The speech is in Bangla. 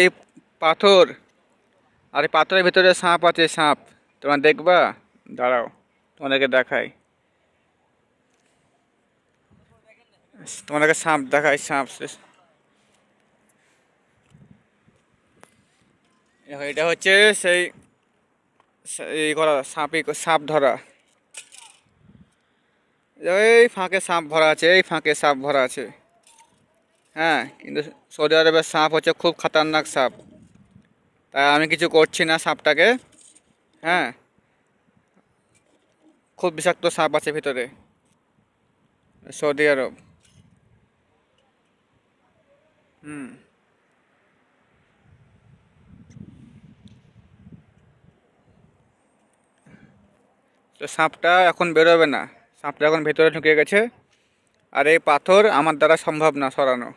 এই পাথর, আর এই পাথরের ভিতরে সাপ আছে, সাপ। তোমরা দেখবা? দাঁড়াও, তোমাদেরকে দেখাই। তোমাদেরকে সাপ দেখাই, সাপ। এটা হচ্ছে সেই করা, সাপই সাপ ধরা। এই ফাঁকে সাপ ভরা আছে, এই ফাঁকে সাপ ভরা আছে। হ্যাঁ কিন্তু সৌদি আরবের সাপ হচ্ছে খুব খতরনাক সাপ। তাই আমি কিছু করছি না সাপটাকে। হ্যাঁ খুব বিষাক্ত সাপ আছে ভিতরে, সৌদি আরব। হুম। তো সাপটা এখন বেরোবে না, সাপটা এখন ভেতরে ঢুকে গেছে। আর এই পাথর আমার দ্বারা সম্ভব না সরানো।